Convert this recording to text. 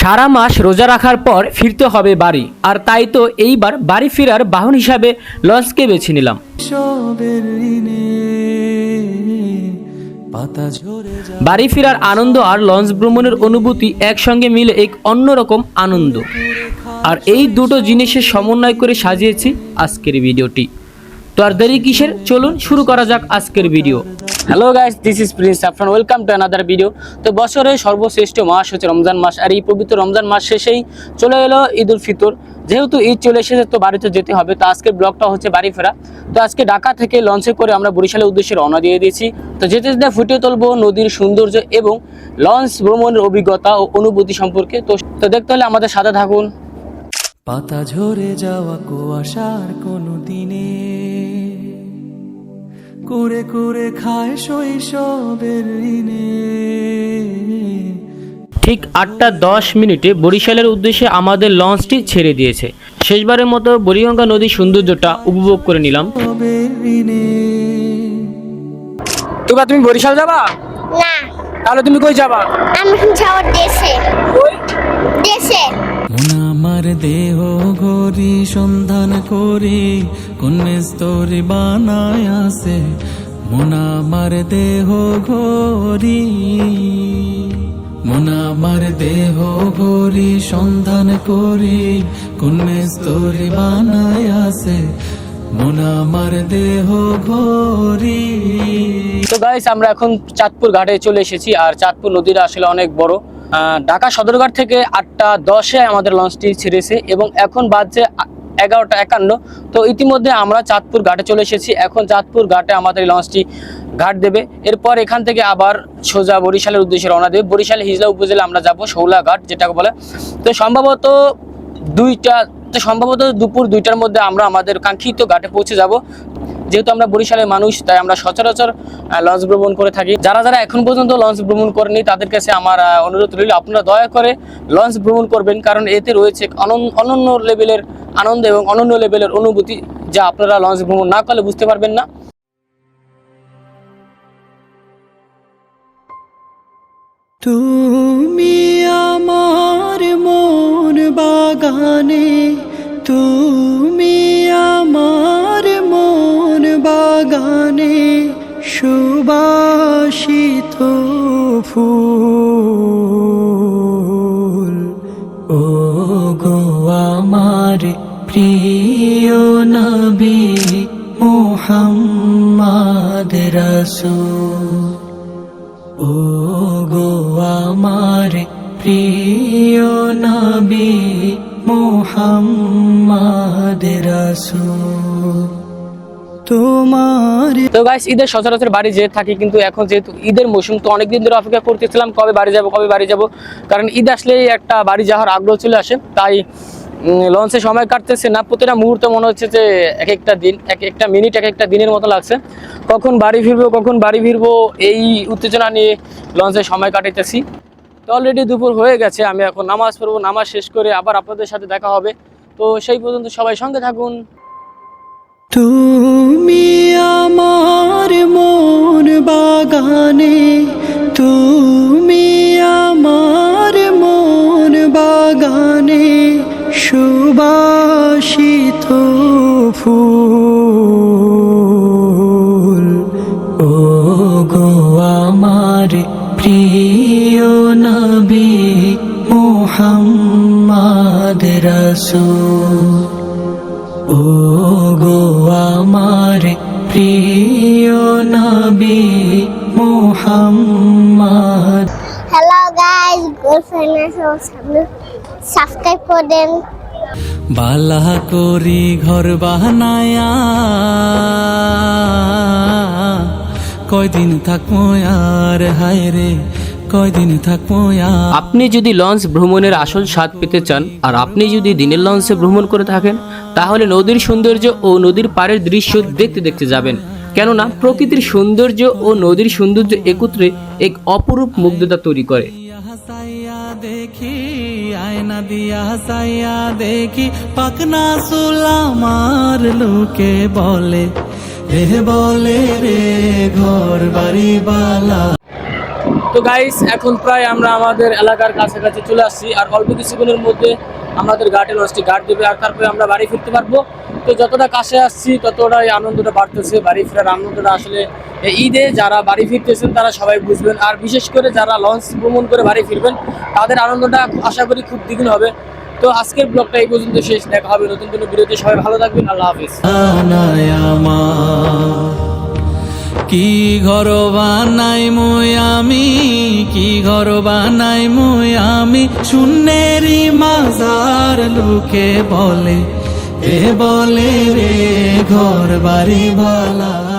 সারা মাস রোজা রাখার পর ফিরতে হবে বাড়ি। আর তাই তো এইবার বাড়ি ফেরার বাহন হিসাবে লঞ্চকে বেছে নিলাম। বাড়ি ফেরার আনন্দ আর লঞ্চ ভ্রমণের অনুভূতি একসঙ্গে মিলে এক অন্যরকম আনন্দ। আর এই দুটো জিনিসের সমন্বয় করে সাজিয়েছি আজকের ভিডিওটি। তো আর দেরি কিসের? চলুন শুরু করা যাক আজকের video. Hello guys this is Prince Safran welcome to another video তো বছরের সর্বশ্রেষ্ঠ মাস হচ্ছে রমজান মাস আর এই পবিত্র রমজান মাস শেষেই চলে এলো ঈদ উল ফিতর। যেহেতু ঈদ চলে এসেছে, তো বাড়িতে যেতে হবে। তো আজকের ব্লগটা হচ্ছে বাড়ি ফেরা। তো আজকে ঢাকা থেকে লঞ্চে করে আমরা বরিশালের উদ্দেশ্যে রওনা দিয়ে দিয়েছি। তো যেতে যেতে ফুটিয়ে তুলবো নদীর সৌন্দর্য এবং লঞ্চ ভ্রমণের অভিজ্ঞতা ও অনুভূতি সম্পর্কে। তো তো দেখতে হলে আমাদের সাথে থাকুন। পাতা ঝরে যাওয়া কুয়াশার কোনো দিনে। কুরে কুরে খায় শৈশবের ঋণে। ঠিক আটটা দশ মিনিটে বরিশালের উদ্দেশ্যে আমাদের লঞ্চটি ছেড়ে দিয়েছে। শেষবারের মতো বুড়িগঙ্গা নদীর সৌন্দর্যটা উপভোগ করে নিলাম। তোবা তুমি বরিশাল যাবা? না। তাহলে তুমি কই যাবা? আমি যাওয়ার দেশে দেশে আমার দেহ ঘড়ি সন্ধান করি, কোন বানায় আছে মোনা আমার দেহ ঘড়ি? মোনা আমার দেহ ঘড়ি সন্ধান করি, কোন স্তরে বানায় আছে মন আমার দেহ ঘড়ি? তো গাইস আমরা এখন চাঁদপুর ঘাটে চলে এসেছি, আর চাঁদপুর নদীটা আসলে অনেক বড়। ঢাকা সদরঘাট থেকে আটটা দশে আমাদের লঞ্চটি ছেড়েছে এবং এখন বাজছে এগারোটা একান্ন। তো ইতিমধ্যে আমরা চাঁদপুর ঘাটে চলে এসেছি। এখন চাঁদপুর ঘাটে আমাদের লঞ্চটি ঘাট দেবে। এরপর এখান থেকে আবার সোজা বরিশালের উদ্দেশ্যে রওনা দেবে। বরিশাল হিজলা উপজেলা আমরা যাব শৌলা ঘাট যেটাকে বলে। তো সম্ভবত দুইটা, তো সম্ভবত দুপুর দুইটার মধ্যে আমরা আমাদের কাঙ্ক্ষিত ঘাটে পৌঁছে যাব। যেহেতু আমরা বরিশালের মানুষ, তাই আমরা সচরাচর লঞ্চ ভ্রমণ করে থাকি। যারা যারা এখন পর্যন্ত লঞ্চ ভ্রমণ করেনি তাদের কাছে আমার অনুরোধ রইল, আপনারা দয়া করে লঞ্চ ভ্রমণ করবেন, কারণ এতে রয়েছে অনন- অনন্য লেভেলের আনন্দ এবং অনন্য লেভেলের অনুভূতি, যা আপনারা লঞ্চ ভ্রমণ না করলে বুঝতে পারবেন না। তুমি আমার মন বাগানে তুমি সুবাসিত ফুল। ও গো আমার প্রিয় নবী মোহাম্মদ রসূল। ও গো আমার প্রিয় নবী মোহাম্মদ রসূল। তোমার তো গাইস ঈদের সচরাচর বাড়ি যেয়ে থাকি কিন্তু এখন যেহেতু ঈদের মৌসুম তো অনেকদিন ধরে অপেক্ষা করতেছিলাম কবে বাড়ি যাব কবে বাড়ি যাব। কারণ ঈদ আসলেই একটা বাড়ি যাওয়ার আগ্রহ চলে আসে তাই লঞ্চে সময় কাটতেছে না। প্রতিটা মুহূর্তে মনে হচ্ছে যে এক একটা দিন এক একটা মিনিট এক একটা দিনের মতো লাগছে। কখন বাড়ি ফিরবো কখন বাড়ি ফিরবো এই উত্তেজনা নিয়ে লঞ্চে সময় কাটাইতেছি। তো অলরেডি দুপুর হয়ে গেছে আমি এখন নামাজ পড়ব নামাজ শেষ করে আবার আপনাদের সাথে দেখা হবে। তো সেই পর্যন্ত সবাই সঙ্গে থাকুন। তুমি আমার মন বাগানে, তুমি আমার মন বাগানে সুবাসিত ফুল। ও গো আমার প্রিয় নবী মোহাম্মদ রসূল। ও সাবস্ক্রাইব করে দেন। বালা করি ঘর বানায়া। কয়দিন থাকব আর হায় রে কয়দিন থাকব আপনি যদি লঞ্চ ভ্রমণের আসল স্বাদ পেতে চান আর আপনি যদি দিনের লঞ্চে ভ্রমণ করে থাকেন তাহলে নদীর সৌন্দর্য ও নদীর পাড়ের দৃশ্য দেখতে দেখতে যাবেন। কেননা প্রকৃতির সৌন্দর্য ও নদীর সৌন্দর্য একত্রে এক অপরূপ মুগ্ধতা তৈরি করে। দেখি, আয়না দিয়া সাইয়া দেখি পাকনা সুলামার লোকে বলে। রে বলে রে, ঘর বাড়ি বালা। তো গাইস এখন প্রায় আমরা আমাদের এলাকার কাছাকাছি চলে আসছি, আর অল্প কিছুক্ষণের মধ্যে আমাদের গার্ডে লঞ্চটি গার্ড দেবে আর তারপরে আমরা বাড়ি ফিরতে পারব। তো যতটা কাছে আসছি, ততটাই আনন্দটা বাড়তেছে, বাড়ি ফেরার আনন্দটা আসলে ঈদে যারা বাড়ি ফিরতেছেন, তারা সবাই বুঝবেন। আর বিশেষ করে যারা লঞ্চ ভ্রমণ করে বাড়ি ফিরবেন, তাদের আনন্দটা আশা করি খুব দ্বিগুণ হবে। তো আজকের ব্লগটা এই পর্যন্ত শেষ, দেখা হবে নতুন কোনো ভিডিওতে। সবাই ভালো থাকবেন, আল্লাহ হাফিজ। কি ঘর বানাই মুই আমি? কি ঘর বানাই মুই আমি? শূন্যেরই মাজার লোকে বলে। এ বলে রে ঘর বাড়ি ভালা